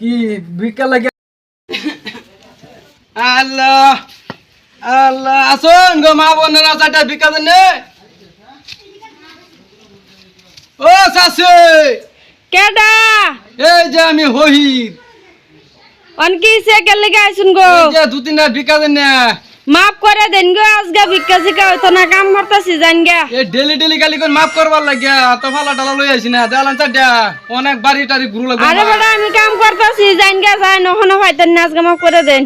কি ভিক্ষা লাগে? আল্লাহ আল্লাহ আসুন গো মা বোনেরা চারটা ভিক্ষা দেন। নে। ও শাশি কেডা? এই যে আমি হহির। অনকি সে গেলে গাইছুন গো। এই যে দু তিনটা ভিক্ষা দেন। না মাফ করে দেন গো আজকে ভিক্ষা শিক্ষা হইতো না কাম করতেছি জান গা। এই ডেলি ডেলি খালি কোন মাফ করবার লাগিয়া তো ফালা টালা লই আইছি না দেওয়ালান চারটা অনেক বাড়ি টাড়ি ঘুরু লাগবে আরে বেটা আমি কাম করতেছি জান গা যাই নহনো হয়তো না আজকে মাফ করে দেন।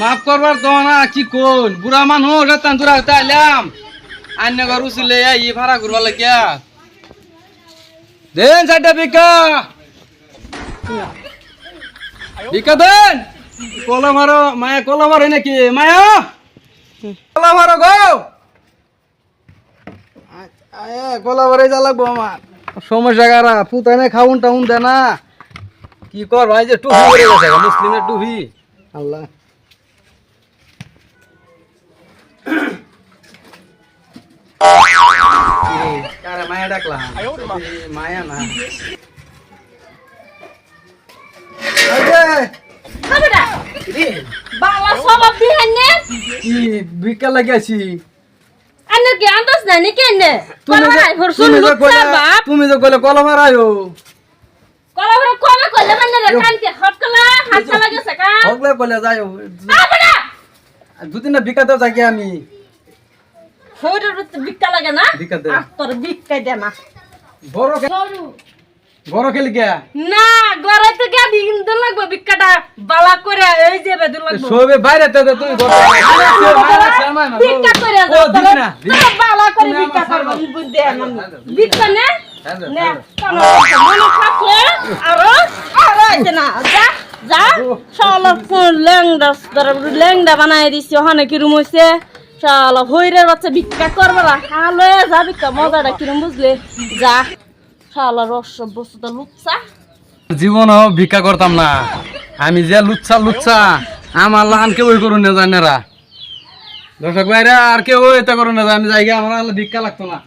মাফ করবার তো না কি কোন বুড়া মানুষ রেতান তুরা তাইলাম আন্য ঘর উচিলে ই ভাড়া ঘুরবার লাগিয়া। দেন চারটা ভিক্ষা। ভিক্ষা দেন। কলা মারো, মায়া কলা মারো নাকি? মায়া! কলা মারো গো! কলা যা লাগবো কারা? খাউন টাউন দে কি কর ভাই যে টুপি পরে গেছে টুপি। আল্লাহ। মায়া মায়া না। বাবা সবাব দিহান কি আনে কি আন্দাজ না নি কেনে তুমি তুমি লুচ্চা কইলে তুমি যে কইলে কলম মারায়ো কলা ভরে কবে কইলে মানে রে? কানকে হটকলা হাত চালা গেছে কা? হগলে কইলে যাইও আবড়া দু তিনটা ভিক্ষা দাও যাকে আমি। হইরে ভিক্ষা লাগে না? ভিক্ষা দে। আহ, তোর ভিক্ষা দে না। বড় খেলি কে? না গড়াই তো গা দিন লাগবে ভিক্ষাটা বালা করে এই যে বেদুল লাগবে। সবে বাইরে তো তুই করে না বালা করে করব। বুঝতে ভিক্ষা নে হ্যাঁ, নে মনে থাকলে আরও আরও আছে না যা শালা ধরে বানাই দিছি ওখানে কিরম হইছে? শালা বাচ্চা ভিক্ষা করবে না। যা ভিক্ষা মজাটা কিরম বুঝলে? যা। শালা রস বস্তুটা লুচ্ছা। জীবন ভিক্ষা করতাম না। আমি যে লুচ্ছা লুচ্ছা, আমার লান কেউ করুন না জানেরা। দর্শক ভাইরা, আর কেউ এটা করুন না, আমি জায়গা আমার ভিক্ষা লাগতো না।